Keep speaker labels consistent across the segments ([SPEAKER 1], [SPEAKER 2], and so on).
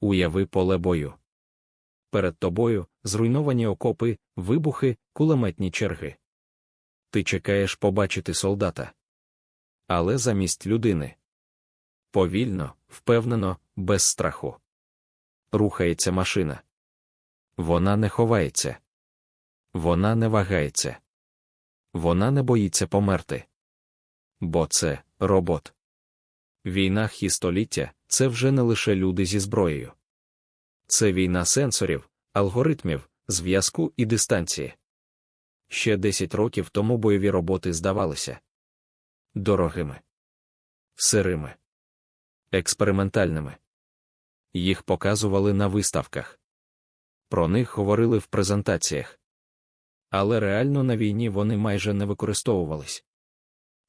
[SPEAKER 1] Уяви поле бою. Перед тобою зруйновані окопи, вибухи, кулеметні черги. Ти чекаєш побачити солдата. Але замість людини. Повільно, впевнено, без страху. Рухається машина. Вона не ховається. Вона не вагається. Вона не боїться померти. Бо це робот. Війна хі століття це вже не лише люди зі зброєю. Це війна сенсорів, алгоритмів, зв'язку і дистанції. Ще 10 років тому бойові роботи здавалися дорогими, сирими, експериментальними. Їх показували на виставках. Про них говорили в презентаціях. Але реально на війні вони майже не використовувались.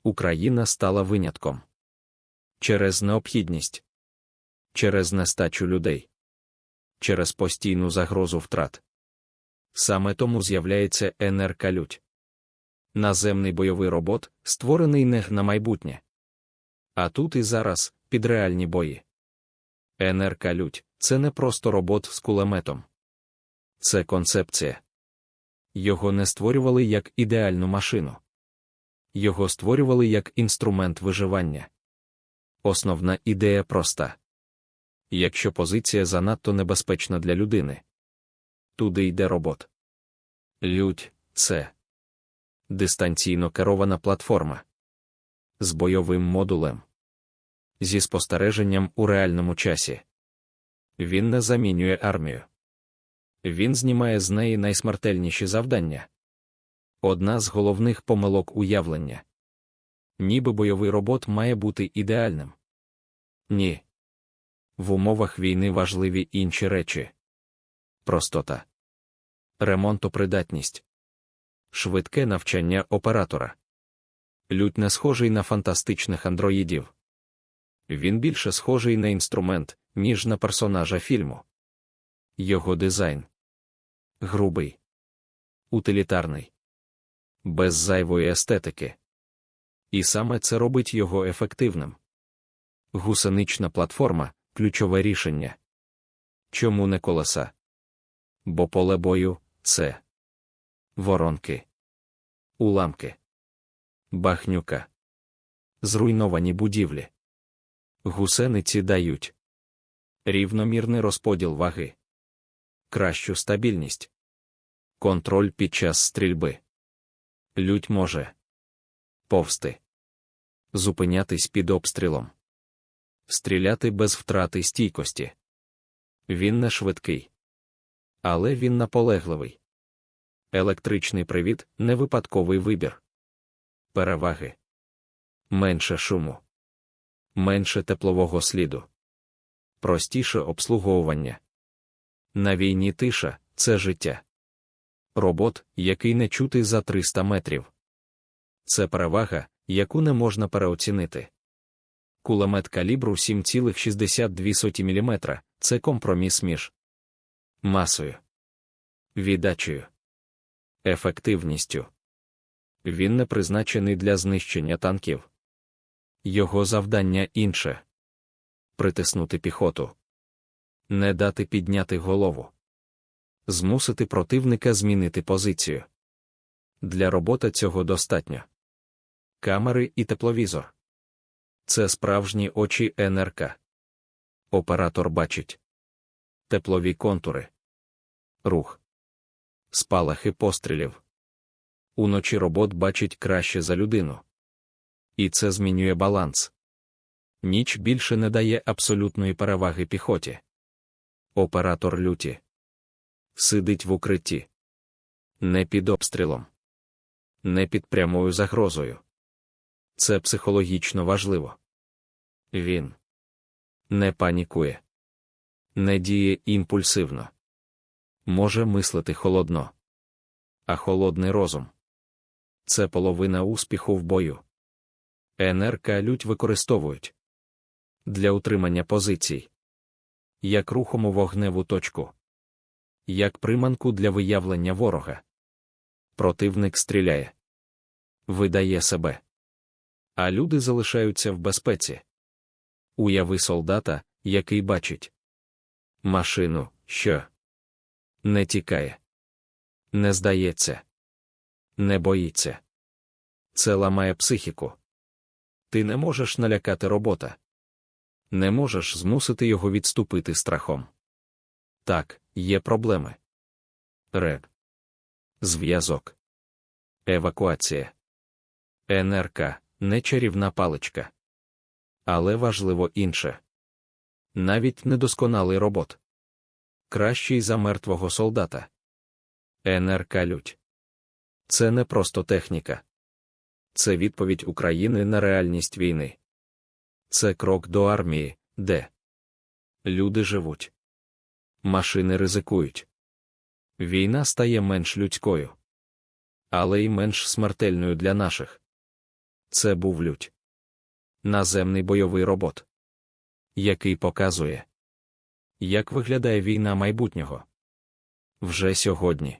[SPEAKER 1] Україна стала винятком через необхідність, через нестачу людей, через постійну загрозу втрат. Саме тому з'являється НРК Лють. Наземний бойовий робот, створений не на майбутнє. А тут і зараз під реальні бої. НРК Лють це не просто робот з кулеметом. Це концепція. Його не створювали як ідеальну машину. Його створювали як інструмент виживання. Основна ідея проста. Якщо позиція занадто небезпечна для людини, туди йде робот. Людь це дистанційно керована платформа з бойовим модулем, зі спостереженням у реальному часі. Він не замінює армію. Він знімає з неї найсмертельніші завдання. Одна з головних помилок уявлення. Ніби бойовий робот має бути ідеальним. Ні. В умовах війни важливі інші речі простота, ремонтопридатність, швидке навчання оператора. Лють не схожий на фантастичних андроїдів. Він більше схожий на інструмент, ніж на персонажа фільму. Його дизайн грубий, утилітарний, без зайвої естетики. І саме це робить його ефективним. Гусенична платформа ключове рішення. Чому не колеса? Бо поле бою це воронки, уламки, бахнюка, зруйновані будівлі. Гусениці дають рівномірний розподіл ваги, кращу стабільність, контроль під час стрільби. Лють може повсти, зупинятись під обстрілом, стріляти без втрати стійкості. Він не швидкий, але він наполегливий. Електричний привід не випадковий вибір. Переваги менше шуму, менше теплового сліду, простіше обслуговування. На війні тиша це життя. Робот, який не чути за 300 метрів. Це перевага, яку не можна переоцінити. Кулемет калібру 7,62 мм це компроміс між масою, віддачею, ефективністю. Він не призначений для знищення танків. Його завдання інше притиснути піхоту, не дати підняти голову, змусити противника змінити позицію. Для роботи цього достатньо камери і тепловізор. Це справжні очі НРК. Оператор бачить теплові контури, рух, спалахи пострілів. Уночі робот бачить краще за людину. І це змінює баланс. Ніч більше не дає абсолютної переваги піхоті. Оператор люті сидить в укритті, не під обстрілом, не під прямою загрозою. Це психологічно важливо. Він не панікує, не діє імпульсивно, може мислити холодно, а холодний розум це половина успіху в бою. НРК лють використовують для утримання позицій, як рухому вогневу точку, як приманку для виявлення ворога. Противник стріляє, видає себе а люди залишаються в безпеці. Уяви солдата, який бачить Машину, що не тікає, не здається, не боїться. Це ламає психіку. Ти не можеш налякати робота. Не можеш змусити його відступити страхом. Так, є проблеми. Реб. Зв'язок. Евакуація. НРК не чарівна паличка. Але важливо інше. Навіть недосконалий робот. Кращий за мертвого солдата. НРК лють. Це не просто техніка. Це відповідь України на реальність війни. Це крок до армії, де люди живуть, машини ризикують. Війна стає менш людською, але й менш смертельною для наших. Це був лють. Наземний бойовий робот, який показує, як виглядає війна майбутнього вже сьогодні.